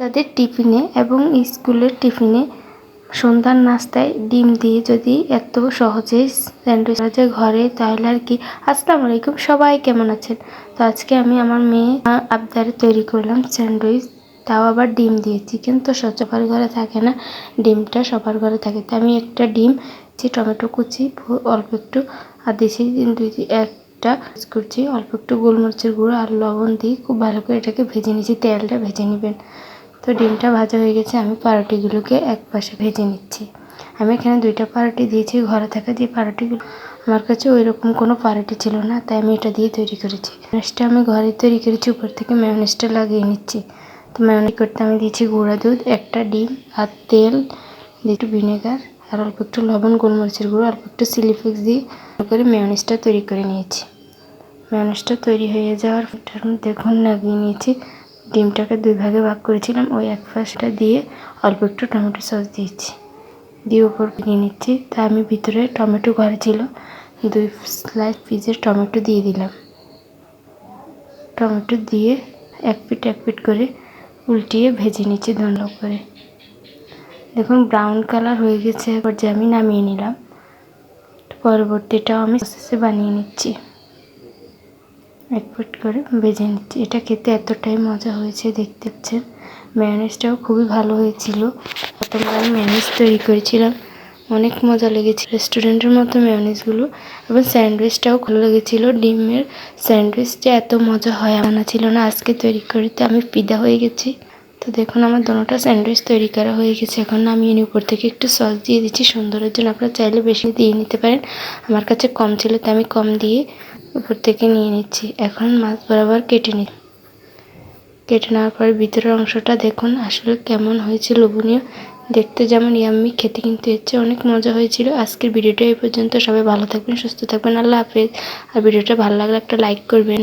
যাদের টিফিনে এবং স্কুলের টিফিনে সন্ধ্যার নাস্তায় ডিম দিয়ে যদি এত সহজেই স্যান্ডউইচ করা যায় ঘরে, তাহলে আর কি। আসসালামু আলাইকুম, সবাই কেমন আছেন? তো আজকে আমি আমার মেয়ে আবদারে তৈরি করলাম স্যান্ডউইচ, তাও আবার ডিম দিয়ে চিকেন তো সবার ঘরে থাকে না, ডিমটা সবার ঘরে থাকে। তো আমি একটা ডিম, যে টমেটো কুচি অল্প একটু আর দিয়েছি দুই একটা কুচি, অল্প একটু গোলমরিচের গুঁড়ো আর লবণ দিয়ে খুব ভালো করে এটাকে ভেজে নিয়েছি। তেলটা ভেজে নেবেন। তো ডিমটা ভাজা হয়ে গেছে, আমি পাউরুটিগুলোকে এক পাশে ভেজে নিচ্ছি। আমি এখানে দুইটা পাউরুটি দিয়েছি, ঘরে থাকা যে পাউরুটিগুলো আমার কাছে ওই রকম কোনো পাউরুটি ছিল না, তাই আমি এটা দিয়ে তৈরি করেছি। ম্যানেজটা আমি ঘরে তৈরি করেছি, উপর থেকে ম্যানেজটা লাগিয়ে নিচ্ছি। তো ম্যানেজ করতে আমি দিয়েছি গুঁড়া দুধ, একটা ডিম আর তেল, একটু ভিনেগার আর অল্প একটু লবণ, গোলমরিচের গুঁড়ো, অল্প একটু চিলি ফ্লেক্স দিয়ে করে মেয়নিজটা তৈরি করে নিয়েছি। ম্যানেজটা তৈরি হয়ে যাওয়ার দেখুন লাগিয়ে নিয়েছি ডিমটাকে দুই ভাগে ভাগ করেছিলাম। ওই এক পাশটা দিয়ে অল্প একটু টমেটো সস দিয়েছি। দিয়ে ওপর ভেঙে নিচ্ছি। তা আমি ভিতরে টমেটো ঘরে ছিল। দুই স্লাইস পিসের টমেটো দিয়ে দিলাম। টমেটো দিয়ে এক পিট এক পিট করে উল্টিয়ে ভেজে নিচ্ছি ধন্য করে। দেখুন ব্রাউন কালার হয়ে গেছে। এবার যে আমি নামিয়ে নিলাম। পরবর্তীটাও আমি প্রসেসে বানিয়ে নিচ্ছি। এক পিট করে ভেজে নিচ্ছি। এটা খেতে এতটাই মজা হয়েছে দেখতে পাচ্ছেন। ম্যানেজটাও খুবই ভালো হয়েছিল। প্রথমবার ম্যানেজ তৈরি করেছিলাম। অনেক মজা লেগেছে রেস্টুরেন্টের মতো ম্যানেজগুলো এবং স্যান্ডউইচটাও ভালো লেগেছিল। ডিমের স্যান্ডউইচটা এত মজা হয় আনা ছিল না। আজকে তৈরি করতে আমি পিদা হয়ে গেছি। তো দেখুন, আমার দোনোটা স্যান্ডউইচ তৈরি করা হয়ে গেছে। এখন আমি এর উপর থেকে একটু সস দিয়ে দিচ্ছি। সুন্দরের জন্য আপনারা চাইলে বেশি দিয়ে নিতে পারেন। আমার কাছে কম ছিল, তাই আমি কম দিয়ে উপর থেকে নিয়ে নিচ্ছি। এখন মাছ বরাবর কেটে নি কেটে নেওয়ার পর ভিতরের অংশটা দেখুন আসলে কেমন হয়েছে লোভনীয়। দেখতে যেমন ইয়াম্মি খেতে কিন্তু এর চেয়ে অনেক মজা হয়েছিল। আজকের ভিডিওটা এই পর্যন্ত। সবাই ভালো থাকবেন, সুস্থ থাকবেন। আল্লাহ হাফেজ। আর ভিডিওটা ভালো লাগলে একটা লাইক করবেন।